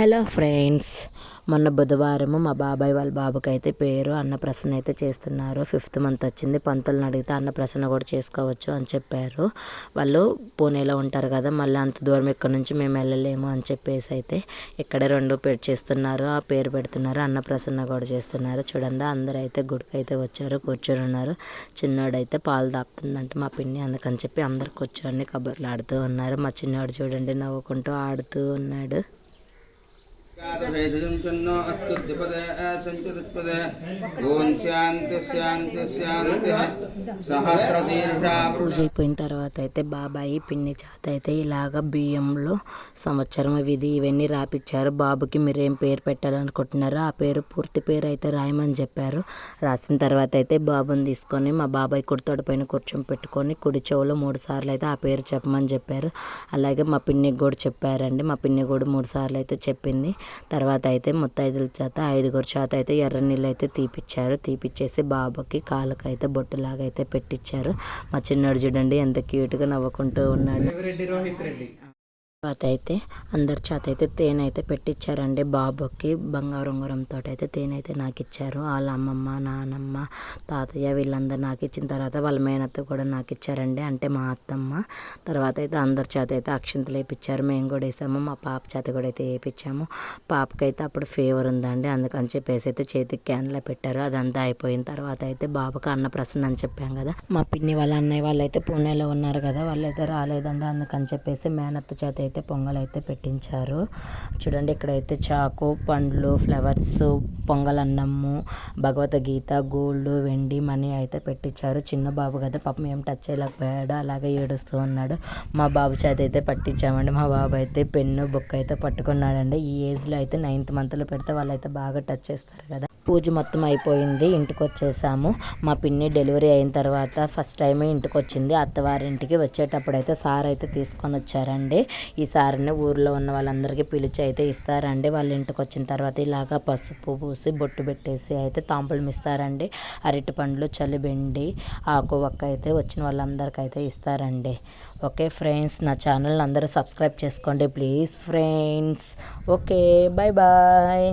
Hello friends మొన్న బుధవారము మా బాబాయ్ వాళ్ళ బాబుకి అయితే పేరు అన్నప్రసన్న అయితే చేస్తున్నారు. ఫిఫ్త్ మంత్ వచ్చింది పంతులను అడిగితే అన్నప్రసన్న కూడా చేసుకోవచ్చు అని చెప్పారు. వాళ్ళు పూణేలో ఉంటారు కదా మళ్ళీ అంత దూరం ఇక్కడ నుంచి మేము వెళ్ళలేము అని చెప్పేసి అయితే ఇక్కడ రెండు పేరు చేస్తున్నారు. ఆ పేరు పెడుతున్నారు అన్నప్రసన్న కూడా చేస్తున్నారు. చూడండి అందరూ అయితే గుడికి అయితే వచ్చారు కూర్చొని ఉన్నారు. చిన్నోడైతే పాలు దాపుతుందంటే మా పిన్ని అందుకని చెప్పి అందరు కూర్చొని కబుర్లు ఆడుతూ ఉన్నారు. మా చిన్నోడు చూడండి నవ్వుకుంటూ ఆడుతూ ఉన్నాడు. भेषजं तन्नो अस्तु द्विपदे सञ्चतुष्पदे ॐ शान्ति शान्ति शान्तिः सहस्रशीर्षा పూజ అయిపోయిన తర్వాత అయితే బాబాయి పిన్ని చేత అయితే ఇలాగ బియ్యంలో సంవత్సరం విధి ఇవన్నీ రాపిచ్చారు బాబుకి మీరు ఏం పేరు పెట్టాలనుకుంటున్నారో ఆ పేరు పూర్తి పేరు అయితే రాయమని చెప్పారు రాసిన తర్వాత అయితే బాబుని తీసుకొని మా బాబాయ్ కుడితోడ పైన కూర్చొని పెట్టుకొని కుడి చెవులో మూడు సార్లు అయితే ఆ పేరు చెప్పమని చెప్పారు అలాగే మా పిన్నికి కూడా చెప్పారండి మా పిన్ని కూడా మూడు సార్లు అయితే చెప్పింది తర్వాత అయితే ముత్తైదుల చేత ఐదుగురు చేత అయితే ఎర్ర నీళ్ళు అయితే తీపిచ్చారు. తీపిచ్చేసి బాబుకి కాళ్ళకైతే బొట్టులాగా అయితే పెట్టించారు మా చిన్నోడు చూడండి ఎంత క్యూట్గా నవ్వుకుంటూ ఉన్నాడు. రెడ్డి రోహిత్ రెడ్డి. తర్వాత అయితే అందరి చేత అయితే తేనె అయితే పెట్టించారండి బాబుకి. బంగారు ఉంగరంతో అయితే తేనె అయితే నాకు ఇచ్చారు వాళ్ళ అమ్మమ్మ నానమ్మ తాతయ్య వీళ్ళందరూ నాకు ఇచ్చిన తర్వాత వాళ్ళ మేనత్త కూడా నాకు ఇచ్చారండి అంటే మా అత్తమ్మ. తర్వాత అయితే అందరి చేత అయితే అక్షింతలు వేయించారు మేము కూడా వేసాము. మా పాప చేత కూడా అయితే వేయించాము పాపకైతే అప్పుడు ఫీవర్ ఉందండి. అందుకని చెప్పేసి అయితే చేతికి క్యాన్లో పెట్టారు. అదంతా అయిపోయిన తర్వాత అయితే బాబుకి అన్నప్రసన్న అని చెప్పాం కదా. మా పిన్ని వాళ్ళ అన్నయ్య వాళ్ళు అయితే పూణేలో ఉన్నారు కదా. వాళ్ళు అయితే రాలేదండి. అందుకని చెప్పేసి మేనత్త చేత అయితే పొంగల్ అయితే పెట్టించారు. చూడండి ఇక్కడైతే చాకు పండ్లు ఫ్లవర్స్ పొంగల్ అన్నము భగవద్గీత గోల్డ్ వెండి మనీ అయితే పెట్టించారు. చిన్న బాబు కదా పాపం ఏం టచ్ చేయలేకపోయాడు. అలాగే ఏడుస్తూ ఉన్నాడు. మా బాబు చేత అయితే పట్టించామండి. మా బాబు అయితే పెన్ను బుక్ అయితే పట్టుకున్నాడండి. ఈ ఏజ్లో అయితే నైన్త్ మంత్లో పెడితే వాళ్ళైతే బాగా టచ్ చేస్తారు కదా. పూజ మొత్తం అయిపోయింది ఇంటికి వచ్చేసాము మా పిన్ని డెలివరీ అయిన తర్వాత ఫస్ట్ టైమే ఇంటికి వచ్చింది అత్తవారింటికి వచ్చేటప్పుడు అయితే సార్ అయితే తీసుకొని వచ్చారండి ఈ సార్ని ఊర్లో ఉన్న వాళ్ళందరికీ పిలిచి అయితే ఇస్తారండి. వాళ్ళ ఇంటికి వచ్చిన తర్వాత ఇలాగా పసుపు పూసి బొట్టు పెట్టేసి అయితే తాంపులు ఇస్తారండి. అరటి పండ్లు చలిబెండి ఆకు ఒక్క అయితే వచ్చిన వాళ్ళందరికీ అయితే ఇస్తారండి. ఓకే ఫ్రెండ్స్ నా ఛానల్ అందరూ సబ్స్క్రైబ్ చేసుకోండి please friends. Okay bye bye.